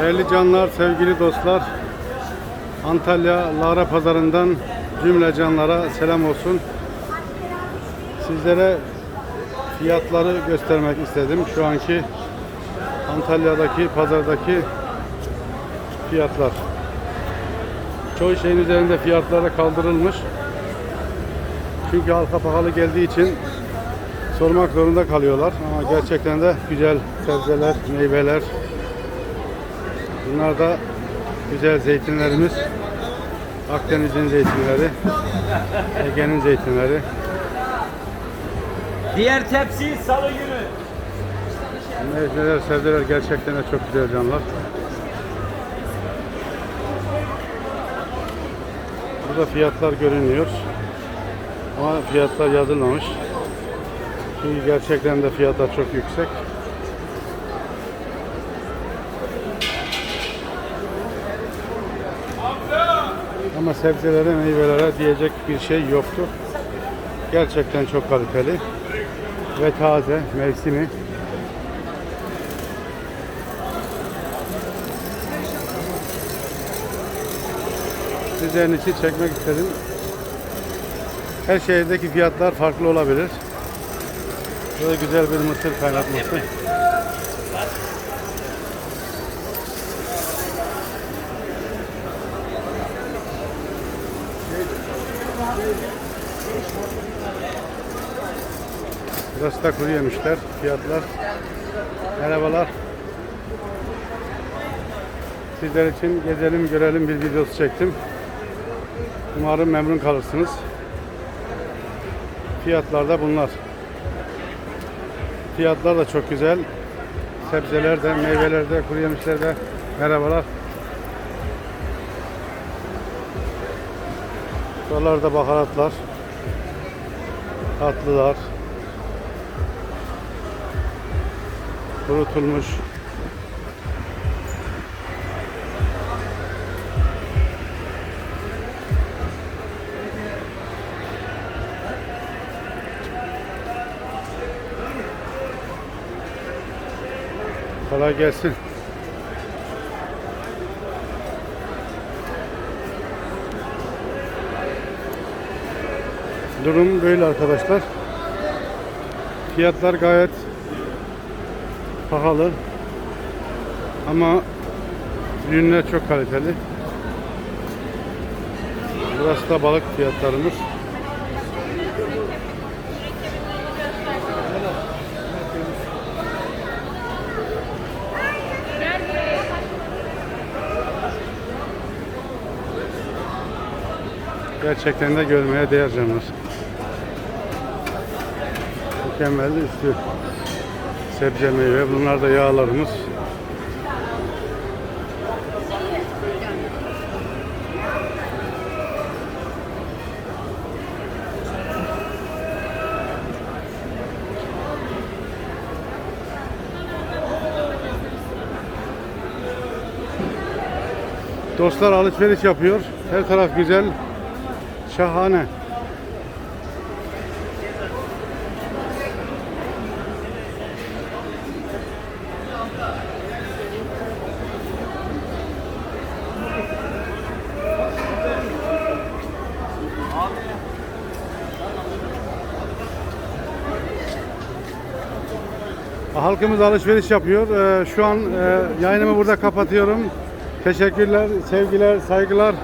Değerli canlar, sevgili dostlar. Antalya Lara Pazarı'ndan cümle canlara selam olsun. Sizlere fiyatları göstermek istedim. Şu anki Antalya'daki pazardaki fiyatlar. Çoğu şeyin üzerinde fiyatları kaldırılmış. Çünkü halka pahalı geldiği için sormak zorunda kalıyorlar. Ama gerçekten de güzel sebzeler, meyveler, Bunlar da güzel zeytinlerimiz. Akdeniz'in zeytinleri, Ege'nin zeytinleri. Diğer tepsi salı günü. Meyveler, sebzeler gerçekten de çok güzel canlar. Burada fiyatlar görünüyor. Ama fiyatlar yazılmamış. Çünkü gerçekten de fiyatlar çok yüksek. Ama sebzelere, meyvelere diyecek bir şey yoktu. Gerçekten çok kaliteli ve taze mevsimi. Sizlerin için çekmek istedim. Her şehirdeki fiyatlar farklı olabilir. Böyle güzel bir mısır kaynatması. Burası da kuru yemişler. Fiyatlar. Merhabalar. Sizler için gezelim görelim bir videosu çektim. Umarım memnun kalırsınız. Fiyatlar da bunlar. Fiyatlar da çok güzel. Sebzeler de, meyveler de, kuru yemişler de. Merhabalar. Buralarda baharatlar. Tatlılar. Kurutulmuş. Kolay gelsin. Durum böyle arkadaşlar. Fiyatlar gayet pahalı. Ama ürünler çok kaliteli. Burası da balık fiyatlarımız. Gerçekten de görmeye değer canlar. Mükemmel üstü sebze meyve. Bunlar da yağlarımız. Dostlar alışveriş yapıyor. Her taraf güzel. Şahane. Halkımız alışveriş yapıyor. Ee, Şu an e, yayınımı burada kapatıyorum. Teşekkürler, sevgiler, saygılar.